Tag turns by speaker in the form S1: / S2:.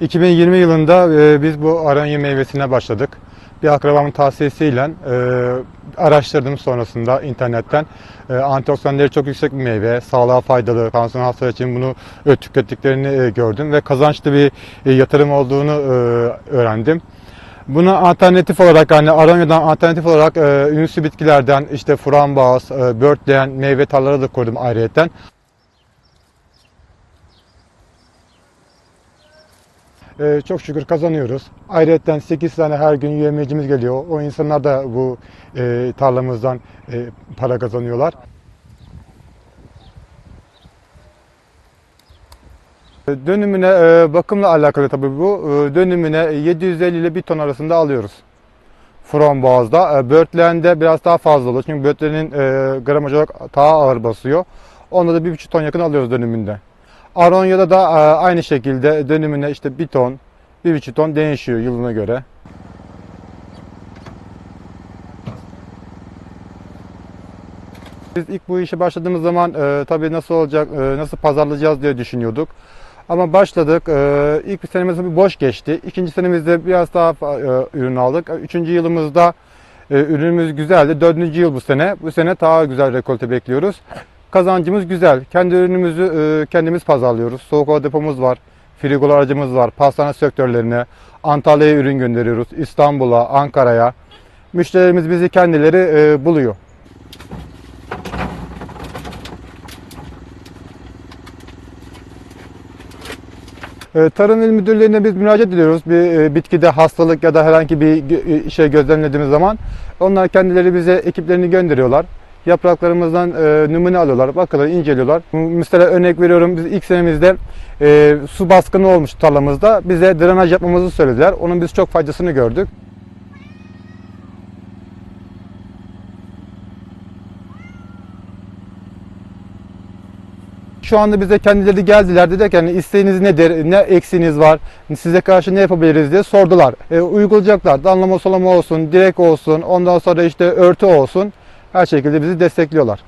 S1: 2020 yılında e, biz bu aranyi meyvesine başladık. Bir akrabamın tavsiyesiyle e, araştırdım sonrasında internetten. E, antioksidanları çok yüksek bir meyve, sağlığa faydalı, tansiyon hastaları için bunu e, tükettiklerini e, gördüm ve kazançlı bir e, yatırım olduğunu e, öğrendim. Buna alternatif olarak yani aranyadan alternatif olarak e, ünlü bitkilerden işte frambuaz, e, börtleyen meyve tarlaları da koydum ayrıyeten. Ee, çok şükür kazanıyoruz. Ayrıca 8 tane her gün yemecimiz geliyor. O insanlar da bu e, tarlamızdan e, para kazanıyorlar. Dönümüne e, bakımla alakalı tabii bu. E, dönümüne 750 ile 1 ton arasında alıyoruz. Frambuaz'da. E, börtleğinde biraz daha fazla oluyor. Çünkü börtleğinin e, gramaj olarak daha ağır basıyor. Onda da 1,5 ton yakın alıyoruz dönümünde. Aronya'da da e, aynı şekilde dönümüne işte 1 ton, 1,5 ton değişiyor yılına göre. Biz ilk bu işe başladığımız zaman e, tabii nasıl olacak, e, nasıl pazarlayacağız diye düşünüyorduk. Ama başladık. E, ilk bir senemiz bir boş geçti. İkinci senemizde biraz daha e, ürün aldık. Üçüncü yılımızda e, ürünümüz güzeldi. Dördüncü yıl bu sene. Bu sene daha güzel rekolte bekliyoruz. Kazancımız güzel. Kendi ürünümüzü e, kendimiz pazarlıyoruz. Soğuk hava depomuz var. Frigolu aracımız var. Pastane sektörlerine, Antalya'ya ürün gönderiyoruz. İstanbul'a, Ankara'ya. Müşterilerimiz bizi kendileri e, buluyor. E, Tarım İl Müdürlüğü'ne biz müracaat ediyoruz. Bir bitkide hastalık ya da herhangi bir şey gözlemlediğimiz zaman onlar kendileri bize ekiplerini gönderiyorlar. Yapraklarımızdan e, numune alıyorlar, bakıyorlar, inceliyorlar. Mesela örnek veriyorum biz ilk senemizde e, su baskını olmuş tarlamızda. Bize drenaj yapmamızı söylediler. Onun biz çok faydasını gördük. Şu anda bize kendileri geldiler dedi ki hani isteğiniz nedir, ne eksiğiniz var, size karşı ne yapabiliriz diye sordular. E, uygulayacaklar. Damlama sulama olsun, direk olsun, ondan sonra işte örtü olsun. Her şekilde bizi destekliyorlar.